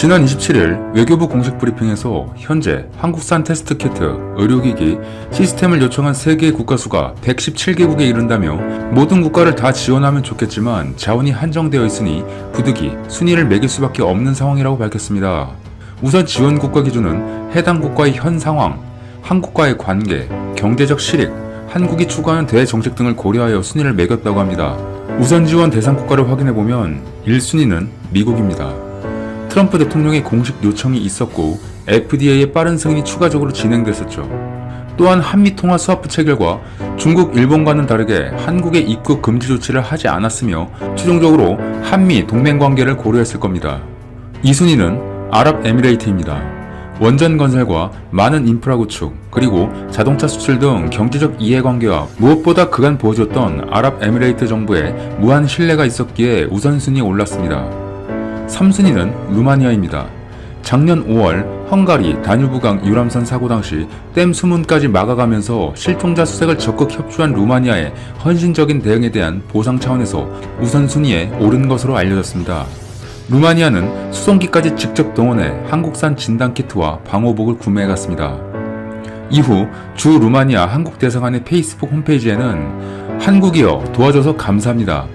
지난 27일 외교부 공식 브리핑에서 현재 한국산 테스트 키트, 의료기기, 시스템을 요청한 세계 국가 수가 117개국에 이른다며 모든 국가를 다 지원하면 좋겠지만 자원이 한정되어 있으니 부득이 순위를 매길 수밖에 없는 상황이라고 밝혔습니다. 우선 지원 국가 기준은 해당 국가의 현 상황, 한국과의 관계, 경제적 실익, 한국이 추구하는 대정책 등을 고려하여 순위를 매겼다고 합니다. 우선 지원 대상 국가를 확인해보면 1순위는 미국입니다. 트럼프 대통령의 공식 요청이 있었고 FDA의 빠른 승인이 추가적으로 진행됐었죠. 또한 한미 통화 스와프 체결과 중국, 일본과는 다르게 한국의 입국 금지 조치를 하지 않았으며 최종적으로 한미 동맹 관계를 고려했을 겁니다. 2순위는 아랍에미레이트입니다. 원전 건설과 많은 인프라 구축, 그리고 자동차 수출 등 경제적 이해관계와 무엇보다 그간 보여줬던 아랍에미레이트 정부에 무한 신뢰가 있었기에 우선순위에 올랐습니다. 3순위는 루마니아입니다. 작년 5월 헝가리 다뉴브강 유람선 사고 당시 댐 수문까지 막아가면서 실종자 수색을 적극 협조한 루마니아의 헌신적인 대응에 대한 보상 차원에서 우선순위에 오른 것으로 알려졌습니다. 루마니아는 수송기까지 직접 동원해 한국산 진단키트와 방호복을 구매해갔습니다. 이후 주 루마니아 한국 대사관의 페이스북 홈페이지에는 한국이여 도와줘서 감사합니다.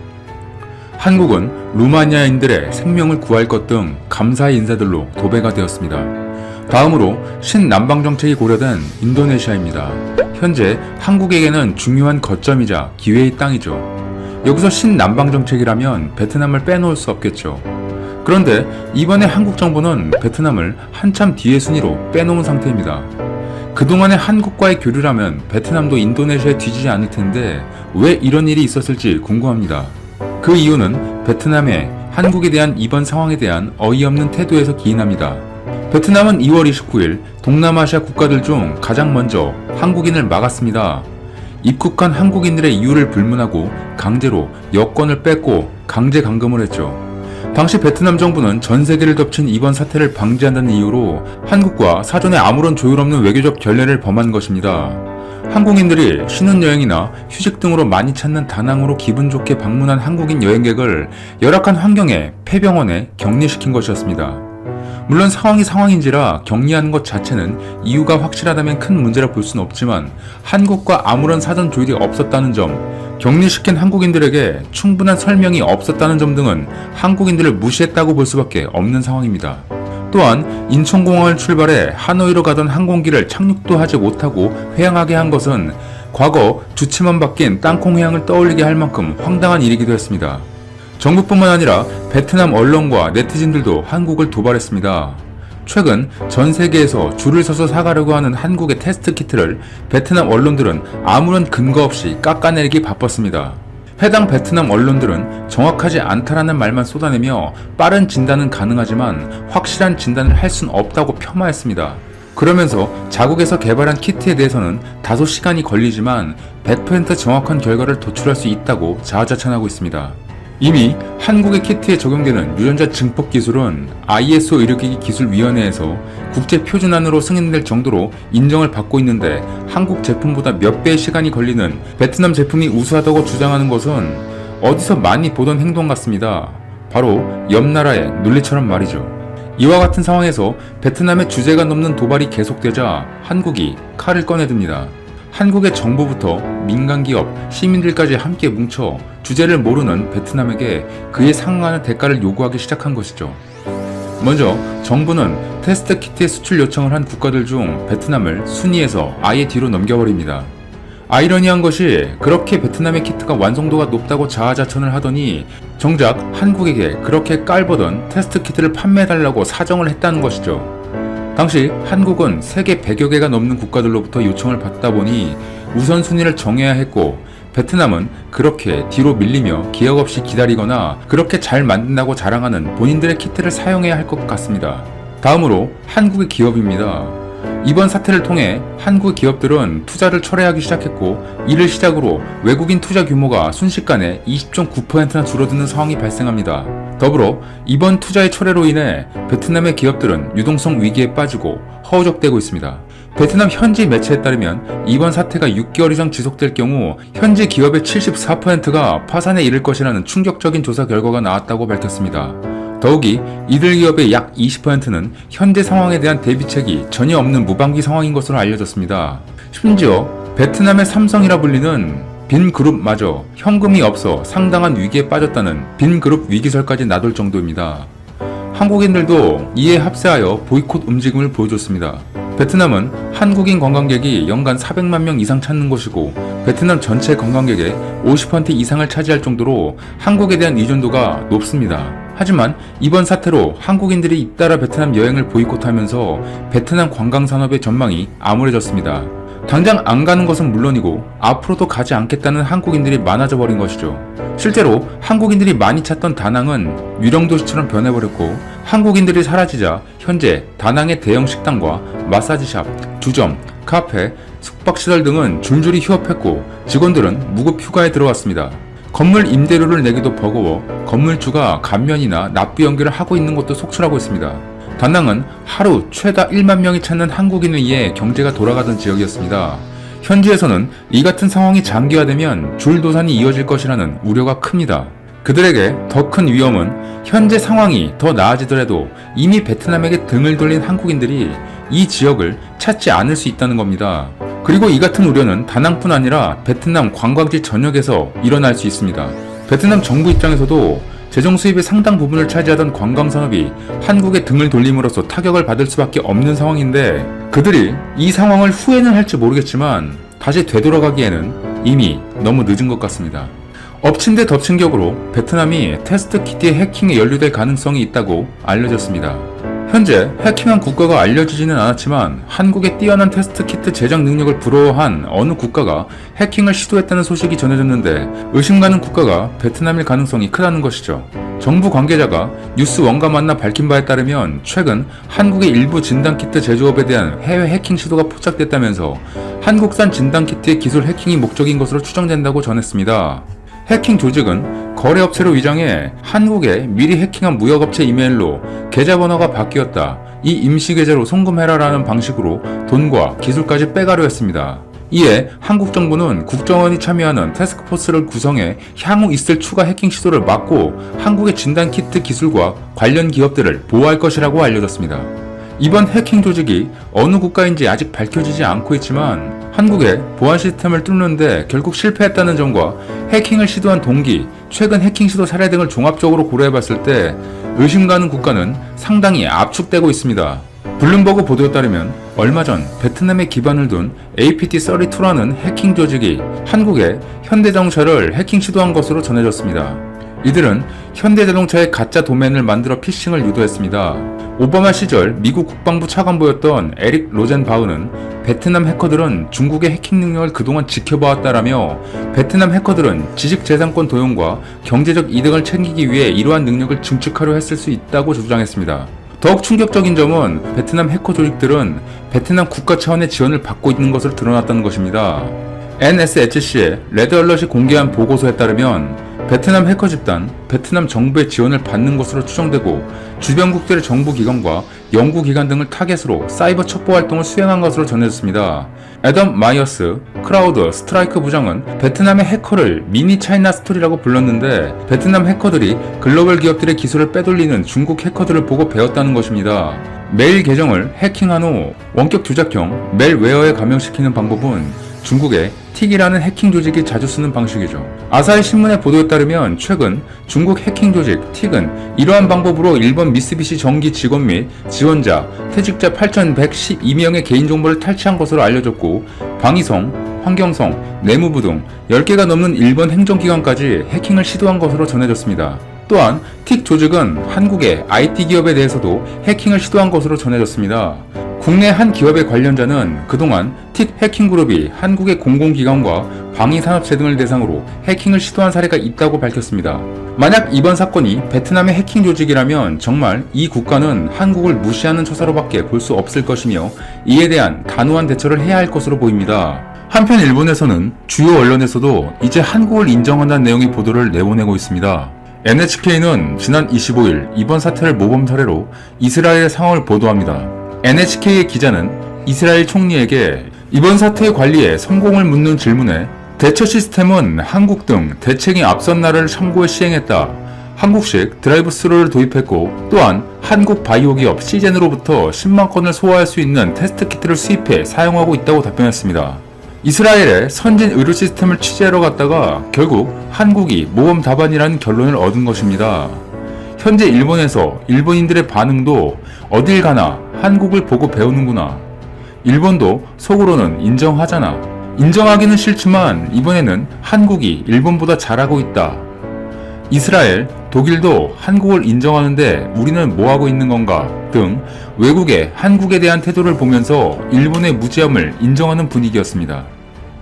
한국은 루마니아인들의 생명을 구할 것 등 감사의 인사들로 도배가 되었습니다. 다음으로 신남방 정책이 고려된 인도네시아입니다. 현재 한국에게는 중요한 거점이자 기회의 땅이죠. 여기서 신남방 정책이라면 베트남을 빼놓을 수 없겠죠. 그런데 이번에 한국 정부는 베트남을 한참 뒤의 순위로 빼놓은 상태입니다. 그동안의 한국과의 교류라면 베트남도 인도네시아에 뒤지지 않을 텐데 왜 이런 일이 있었을지 궁금합니다. 그 이유는 베트남의 한국에 대한 이번 상황에 대한 어이없는 태도에서 기인합니다. 베트남은 2월 29일 동남아시아 국가들 중 가장 먼저 한국인을 막았습니다. 입국한 한국인들의 이유를 불문하고 강제로 여권을 뺏고 강제 감금을 했죠. 당시 베트남 정부는 전 세계를 덮친 이번 사태를 방지한다는 이유로 한국과 사전에 아무런 조율 없는 외교적 결례를 범한 것입니다. 한국인들이 신혼여행이나 휴식 등으로 많이 찾는 다낭으로 기분 좋게 방문한 한국인 여행객을 열악한 환경에 폐병원에 격리시킨 것이었습니다. 물론 상황이 상황인지라 격리하는 것 자체는 이유가 확실하다면 큰 문제라 볼 수는 없지만 한국과 아무런 사전 조율이 없었다는 점, 격리시킨 한국인들에게 충분한 설명이 없었다는 점 등은 한국인들을 무시했다고 볼 수밖에 없는 상황입니다. 또한 인천공항을 출발해 하노이로 가던 항공기를 착륙도 하지 못하고 회항하게 한 것은 과거 주체만 바뀐 땅콩 회항을 떠올리게 할 만큼 황당한 일이기도 했습니다. 정부뿐만 아니라 베트남 언론과 네티즌들도 한국을 도발했습니다. 최근 전 세계에서 줄을 서서 사가려고 하는 한국의 테스트 키트를 베트남 언론들은 아무런 근거 없이 깎아내리기 바빴습니다. 해당 베트남 언론들은 정확하지 않다라는 말만 쏟아내며 빠른 진단은 가능하지만 확실한 진단을 할 수는 없다고 폄하했습니다. 그러면서 자국에서 개발한 키트에 대해서는 다소 시간이 걸리지만 100% 정확한 결과를 도출할 수 있다고 자화자찬하고 있습니다. 이미 한국의 키트에 적용되는 유전자 증폭 기술은 ISO 의료기기 기술위원회에서 국제 표준안으로 승인될 정도로 인정을 받고 있는데 한국 제품보다 몇 배의 시간이 걸리는 베트남 제품이 우수하다고 주장하는 것은 어디서 많이 보던 행동 같습니다. 바로 옆 나라의 논리처럼 말이죠. 이와 같은 상황에서 베트남의 주제가 넘는 도발이 계속되자 한국이 칼을 꺼내듭니다. 한국의 정부부터 민간 기업, 시민들까지 함께 뭉쳐 주제를 모르는 베트남에게 그에 상응하는 대가를 요구하기 시작한 것이죠. 먼저 정부는 테스트 키트의 수출 요청을 한 국가들 중 베트남을 순위에서 아예 뒤로 넘겨버립니다. 아이러니한 것이 그렇게 베트남의 키트가 완성도가 높다고 자아자찬을 하더니 정작 한국에게 그렇게 깔보던 테스트 키트를 판매해달라고 사정을 했다는 것이죠. 당시 한국은 세계 100여 개가 넘는 국가들로부터 요청을 받다 보니 우선순위를 정해야 했고 베트남은 그렇게 뒤로 밀리며 기억 없이 기다리거나 그렇게 잘 만든다고 자랑하는 본인들의 키트를 사용해야 할 것 같습니다. 다음으로 한국의 기업입니다. 이번 사태를 통해 한국 기업들은 투자를 철회하기 시작했고 이를 시작으로 외국인 투자 규모가 순식간에 20.9%나 줄어드는 상황이 발생합니다. 더불어 이번 투자의 철회로 인해 베트남의 기업들은 유동성 위기에 빠지고 허우적대고 있습니다. 베트남 현지 매체에 따르면 이번 사태가 6개월 이상 지속될 경우 현지 기업의 74%가 파산에 이를 것이라는 충격적인 조사 결과가 나왔다고 밝혔습니다. 더욱이 이들 기업의 약 20%는 현재 상황에 대한 대비책이 전혀 없는 무방비 상황인 것으로 알려졌습니다. 심지어 베트남의 삼성이라 불리는 빈 그룹마저 현금이 없어 상당한 위기에 빠졌다는 빈 그룹 위기설까지 나돌 정도입니다. 한국인들도 이에 합세하여 보이콧 움직임을 보여줬습니다. 베트남은 한국인 관광객이 연간 400만 명 이상 찾는 곳이고 베트남 전체 관광객의 50% 이상을 차지할 정도로 한국에 대한 의존도가 높습니다. 하지만 이번 사태로 한국인들이 잇따라 베트남 여행을 보이콧하면서 베트남 관광 산업의 전망이 암울해졌습니다. 당장 안 가는 것은 물론이고 앞으로도 가지 않겠다는 한국인들이 많아져 버린 것이죠. 실제로 한국인들이 많이 찾던 다낭은 유령 도시처럼 변해버렸고 한국인들이 사라지자 현재 다낭의 대형 식당과 마사지샵, 주점, 카페, 숙박시설 등은 줄줄이 휴업했고 직원들은 무급 휴가에 들어왔습니다. 건물 임대료를 내기도 버거워 건물주가 감면이나 납부 연기를 하고 있는 것도 속출하고 있습니다. 다낭은 하루 최다 1만 명이 찾는 한국인에 의해 경제가 돌아가던 지역이었습니다. 현지에서는 이 같은 상황이 장기화되면 줄도산이 이어질 것이라는 우려가 큽니다. 그들에게 더 큰 위험은 현재 상황이 더 나아지더라도 이미 베트남에게 등을 돌린 한국인들이 이 지역을 찾지 않을 수 있다는 겁니다. 그리고 이 같은 우려는 다낭뿐 아니라 베트남 관광지 전역에서 일어날 수 있습니다. 베트남 정부 입장에서도 재정 수입의 상당 부분을 차지하던 관광 산업이 한국에 등을 돌림으로써 타격을 받을 수밖에 없는 상황인데 그들이 이 상황을 후회는 할지 모르겠지만 다시 되돌아가기에는 이미 너무 늦은 것 같습니다. 엎친 데 덮친 격으로 베트남이 테스트 키트의 해킹에 연루될 가능성이 있다고 알려졌습니다. 현재 해킹한 국가가 알려지지는 않았지만 한국의 뛰어난 테스트 키트 제작 능력을 부러워한 어느 국가가 해킹을 시도했다는 소식이 전해졌는데 의심 가는 국가가 베트남일 가능성이 크다는 것이죠. 정부 관계자가 뉴스 원과 만나 밝힌 바에 따르면 최근 한국의 일부 진단키트 제조업에 대한 해외 해킹 시도가 포착됐다면서 한국산 진단키트의 기술 해킹이 목적인 것으로 추정된다고 전했습니다. 해킹 조직은 거래업체로 위장해 한국에 미리 해킹한 무역업체 이메일로 계좌번호가 바뀌었다. 이 임시 계좌로 송금해라라는 방식으로 돈과 기술까지 빼가려 했습니다. 이에 한국 정부는 국정원이 참여하는 태스크포스를 구성해 향후 있을 추가 해킹 시도를 막고 한국의 진단 키트 기술과 관련 기업들을 보호할 것이라고 알려졌습니다. 이번 해킹 조직이 어느 국가인지 아직 밝혀지지 않고 있지만 한국의 보안 시스템을 뚫는데 결국 실패했다는 점과 해킹을 시도한 동기, 최근 해킹 시도 사례 등을 종합적으로 고려해 봤을 때 의심 가는 국가는 상당히 압축되고 있습니다. 블룸버그 보도에 따르면 얼마 전 베트남에 기반을 둔 APT32라는 해킹 조직이 한국의 현대자동차를 해킹 시도한 것으로 전해졌습니다. 이들은 현대자동차의 가짜 도면을 만들어 피싱을 유도했습니다. 오바마 시절 미국 국방부 차관보였던 에릭 로젠바흐는 베트남 해커들은 중국의 해킹 능력을 그동안 지켜봐왔다라며 베트남 해커들은 지식재산권 도용과 경제적 이득을 챙기기 위해 이러한 능력을 증축하려 했을 수 있다고 주장했습니다. 더욱 충격적인 점은 베트남 해커 조직들은 베트남 국가 차원의 지원을 받고 있는 것으로 드러났다는 것입니다. NSHC의 레드얼럿이 공개한 보고서에 따르면 베트남 해커 집단, 베트남 정부의 지원을 받는 것으로 추정되고 주변 국들의 정부 기관과 연구 기관 등을 타겟으로 사이버 첩보 활동을 수행한 것으로 전해졌습니다. 애덤 마이어스, 크라우드, 스트라이크 부장은 베트남의 해커를 미니 차이나 스토리라고 불렀는데 베트남 해커들이 글로벌 기업들의 기술을 빼돌리는 중국 해커들을 보고 배웠다는 것입니다. 메일 계정을 해킹한 후 원격 조작형 멜웨어에 감염시키는 방법은 중국의 틱이라는 해킹 조직이 자주 쓰는 방식이죠. 아사히 신문의 보도에 따르면 최근 중국 해킹 조직 틱은 이러한 방법으로 일본 미쓰비시 전기 직원 및 지원자, 퇴직자 8,112명의 개인정보를 탈취한 것으로 알려졌고 방위성, 환경성, 내무부 등 10개가 넘는 일본 행정기관까지 해킹을 시도한 것으로 전해졌습니다. 또한 틱 조직은 한국의 IT 기업에 대해서도 해킹을 시도한 것으로 전해졌습니다. 국내 한 기업의 관련자는 그동안 틱 해킹 그룹이 한국의 공공기관과 방위산업체 등을 대상으로 해킹을 시도한 사례가 있다고 밝혔습니다. 만약 이번 사건이 베트남의 해킹 조직이라면 정말 이 국가는 한국을 무시하는 처사로밖에 볼 수 없을 것이며 이에 대한 단호한 대처를 해야 할 것으로 보입니다. 한편 일본에서는 주요 언론에서도 이제 한국을 인정한다는 내용의 보도를 내보내고 있습니다. NHK는 지난 25일 이번 사태를 모범 사례로 이스라엘의 상황을 보도합니다. NHK의 기자는 이스라엘 총리에게 이번 사태의 관리에 성공을 묻는 질문에 대처 시스템은 한국 등 대책이 앞선 나라를 참고해 시행했다. 한국식 드라이브 스루를 도입했고 또한 한국 바이오 기업 시젠으로부터 10만 건을 소화할 수 있는 테스트 키트를 수입해 사용하고 있다고 답변했습니다. 이스라엘의 선진 의료 시스템을 취재하러 갔다가 결국 한국이 모범 답안이라는 결론을 얻은 것입니다. 현재 일본에서 일본인들의 반응도 어딜 가나 한국을 보고 배우는구나. 일본도 속으로는 인정하잖아. 인정하기는 싫지만 이번에는 한국이 일본보다 잘하고 있다. 이스라엘, 독일도 한국을 인정하는데 우리는 뭐 하고 있는 건가 등 외국의 한국에 대한 태도를 보면서 일본의 무지함을 인정하는 분위기였습니다.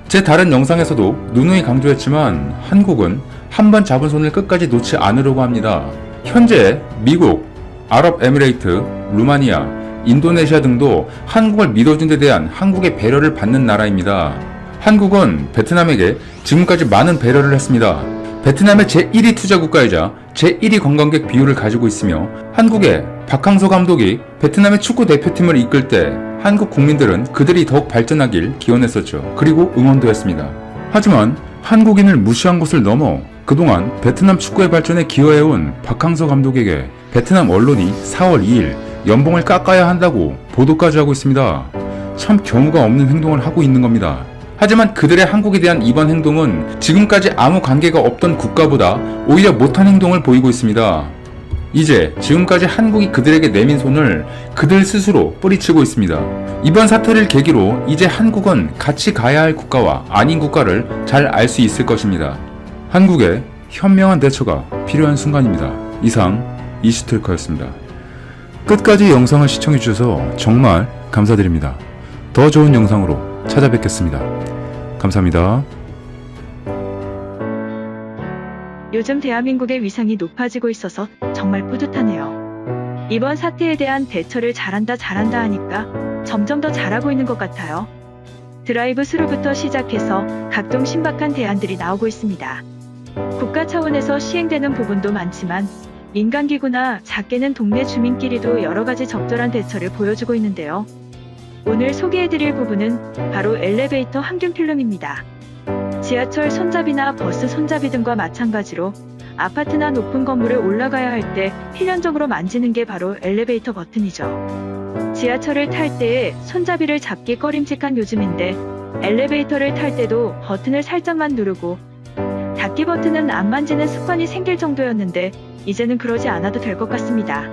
제 다른 영상에서도 누누이 강조했지만 한국은 한 번 잡은 손을 끝까지 놓지 않으려고 합니다. 현재 미국, 아랍에미레이트, 루마니아, 인도네시아 등도 한국을 믿어준 데 대한 한국의 배려를 받는 나라입니다. 한국은 베트남에게 지금까지 많은 배려를 했습니다. 베트남의 제1위 투자 국가이자 제1위 관광객 비율을 가지고 있으며 한국의 박항서 감독이 베트남의 축구 대표팀을 이끌 때 한국 국민들은 그들이 더욱 발전하길 기원했었죠. 그리고 응원도 했습니다. 하지만 한국인을 무시한 것을 넘어 그동안 베트남 축구의 발전에 기여해온 박항서 감독에게 베트남 언론이 4월 2일 연봉을 깎아야 한다고 보도까지 하고 있습니다. 참 경우가 없는 행동을 하고 있는 겁니다. 하지만 그들의 한국에 대한 이번 행동은 지금까지 아무 관계가 없던 국가보다 오히려 못한 행동을 보이고 있습니다. 이제 지금까지 한국이 그들에게 내민 손을 그들 스스로 뿌리치고 있습니다. 이번 사태를 계기로 이제 한국은 같이 가야 할 국가와 아닌 국가를 잘 알 수 있을 것입니다. 한국의 현명한 대처가 필요한 순간입니다. 이상 이슈트리커였습니다. 끝까지 영상을 시청해주셔서 정말 감사드립니다. 더 좋은 영상으로 찾아뵙겠습니다. 감사합니다. 요즘 대한민국의 위상이 높아지고 있어서 정말 뿌듯하네요. 이번 사태에 대한 대처를 잘한다 잘한다 하니까 점점 더 잘하고 있는 것 같아요. 드라이브 스루부터 시작해서 각종 신박한 대안들이 나오고 있습니다. 국가 차원에서 시행되는 부분도 많지만 민간기구나 작게는 동네 주민끼리도 여러 가지 적절한 대처를 보여주고 있는데요. 오늘 소개해드릴 부분은 바로 엘리베이터 항균 필름입니다. 지하철 손잡이나 버스 손잡이 등과 마찬가지로 아파트나 높은 건물에 올라가야 할 때 필연적으로 만지는 게 바로 엘리베이터 버튼이죠. 지하철을 탈 때에 손잡이를 잡기 꺼림칙한 요즘인데 엘리베이터를 탈 때도 버튼을 살짝만 누르고 닫기 버튼은 안 만지는 습관이 생길 정도였는데 이제는 그러지 않아도 될 것 같습니다.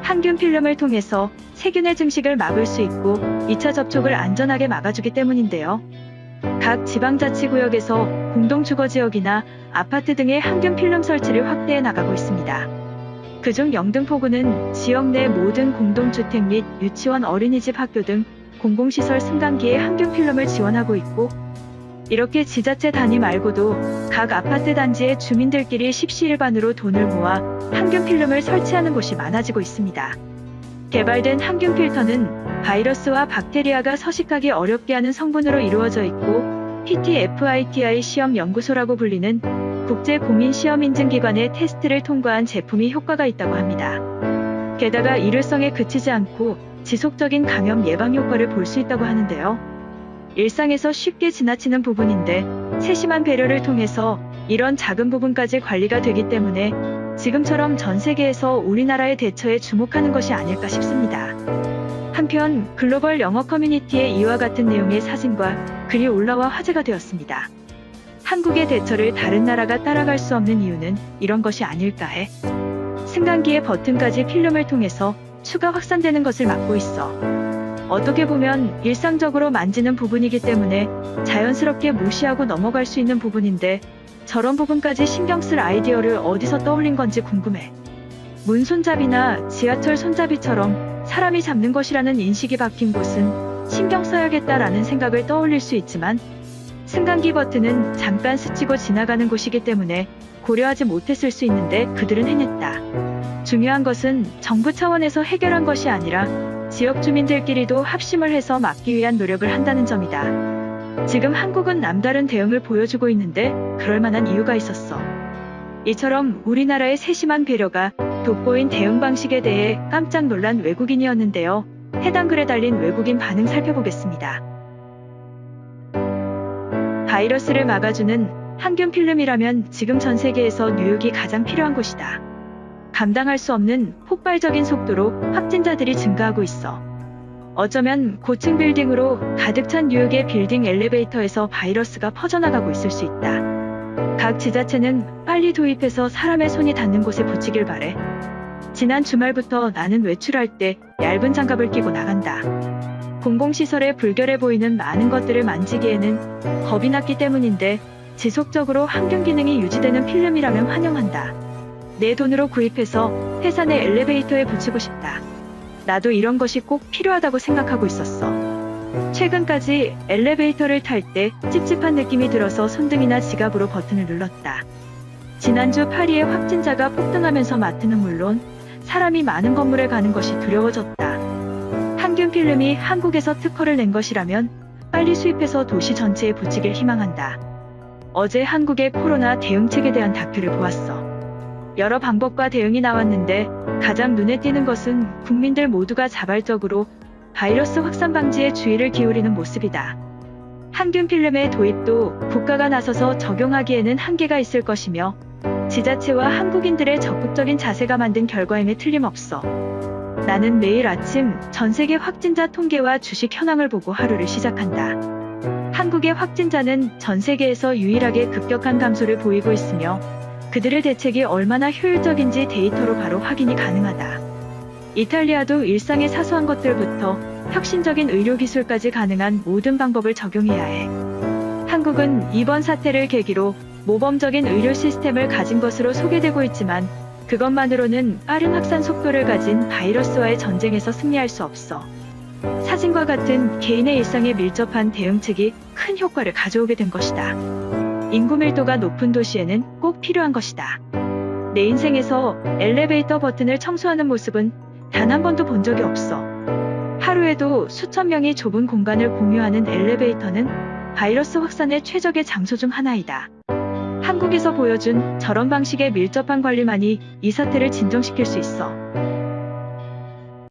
항균 필름을 통해서 세균의 증식을 막을 수 있고 2차 접촉을 안전하게 막아주기 때문인데요. 각 지방자치구역에서 공동주거지역이나 아파트 등의 항균 필름 설치를 확대해 나가고 있습니다. 그중 영등포구는 지역 내 모든 공동주택 및 유치원 어린이집 학교 등 공공시설 승강기에 항균 필름을 지원하고 있고 이렇게 지자체 단위 말고도 각 아파트 단지의 주민들끼리 십시일반으로 돈을 모아 항균 필름을 설치하는 곳이 많아지고 있습니다. 개발된 항균 필터는 바이러스와 박테리아가 서식하기 어렵게 하는 성분으로 이루어져 있고 PTFITI 시험 연구소라고 불리는 국제 공인 시험 인증 기관의 테스트를 통과한 제품이 효과가 있다고 합니다. 게다가 일회성에 그치지 않고 지속적인 감염 예방 효과를 볼 수 있다고 하는데요. 일상에서 쉽게 지나치는 부분인데 세심한 배려를 통해서 이런 작은 부분까지 관리가 되기 때문에 지금처럼 전 세계에서 우리나라의 대처에 주목하는 것이 아닐까 싶습니다. 한편 글로벌 영어 커뮤니티에 이와 같은 내용의 사진과 글이 올라와 화제가 되었습니다. 한국의 대처를 다른 나라가 따라갈 수 없는 이유는 이런 것이 아닐까 해. 승강기의 버튼까지 필름을 통해서 추가 확산되는 것을 막고 있어. 어떻게 보면 일상적으로 만지는 부분이기 때문에 자연스럽게 무시하고 넘어갈 수 있는 부분인데 저런 부분까지 신경 쓸 아이디어를 어디서 떠올린 건지 궁금해. 문 손잡이나 지하철 손잡이처럼 사람이 잡는 것이라는 인식이 바뀐 곳은 신경 써야겠다라는 생각을 떠올릴 수 있지만 승강기 버튼은 잠깐 스치고 지나가는 곳이기 때문에 고려하지 못했을 수 있는데 그들은 해냈다. 중요한 것은 정부 차원에서 해결한 것이 아니라 지역 주민들끼리도 합심을 해서 막기 위한 노력을 한다는 점이다. 지금 한국은 남다른 대응을 보여주고 있는데 그럴 만한 이유가 있었어. 이처럼 우리나라의 세심한 배려가 돋보인 대응 방식에 대해 깜짝 놀란 외국인이었는데요. 해당 글에 달린 외국인 반응 살펴보겠습니다. 바이러스를 막아주는 항균 필름이라면 지금 전 세계에서 뉴욕이 가장 필요한 곳이다. 감당할 수 없는 폭발적인 속도로 확진자들이 증가하고 있어. 어쩌면 고층 빌딩으로 가득 찬 뉴욕의 빌딩 엘리베이터에서 바이러스가 퍼져나가고 있을 수 있다. 각 지자체는 빨리 도입해서 사람의 손이 닿는 곳에 붙이길 바래. 지난 주말부터 나는 외출할 때 얇은 장갑을 끼고 나간다. 공공시설에 불결해 보이는 많은 것들을 만지기에는 겁이 났기 때문인데 지속적으로 항균 기능이 유지되는 필름이라면 환영한다. 내 돈으로 구입해서 회사 내 엘리베이터에 붙이고 싶다. 나도 이런 것이 꼭 필요하다고 생각하고 있었어. 최근까지 엘리베이터를 탈 때 찝찝한 느낌이 들어서 손등이나 지갑으로 버튼을 눌렀다. 지난주 파리의 확진자가 폭등하면서 마트는 물론 사람이 많은 건물에 가는 것이 두려워졌다. 항균 필름이 한국에서 특허를 낸 것이라면 빨리 수입해서 도시 전체에 붙이길 희망한다. 어제 한국의 코로나 대응책에 대한 다큐를 보았어. 여러 방법과 대응이 나왔는데 가장 눈에 띄는 것은 국민들 모두가 자발적으로 바이러스 확산 방지에 주의를 기울이는 모습이다. 항균 필름의 도입도 국가가 나서서 적용하기에는 한계가 있을 것이며 지자체와 한국인들의 적극적인 자세가 만든 결과임에 틀림없어. 나는 매일 아침 전 세계 확진자 통계와 주식 현황을 보고 하루를 시작한다. 한국의 확진자는 전 세계에서 유일하게 급격한 감소를 보이고 있으며 그들의 대책이 얼마나 효율적인지 데이터로 바로 확인이 가능하다. 이탈리아도 일상의 사소한 것들부터 혁신적인 의료기술까지 가능한 모든 방법을 적용해야 해. 한국은 이번 사태를 계기로 모범적인 의료 시스템을 가진 것으로 소개되고 있지만 그것만으로는 빠른 확산 속도를 가진 바이러스와의 전쟁에서 승리할 수 없어. 사진과 같은 개인의 일상에 밀접한 대응책이 큰 효과를 가져오게 된 것이다. 인구 밀도가 높은 도시에는 꼭 필요한 것이다. 내 인생에서 엘리베이터 버튼을 청소하는 모습은 단 한 번도 본 적이 없어. 하루에도 수천 명이 좁은 공간을 공유하는 엘리베이터는 바이러스 확산의 최적의 장소 중 하나이다. 한국에서 보여준 저런 방식의 밀접한 관리만이 이 사태를 진정시킬 수 있어.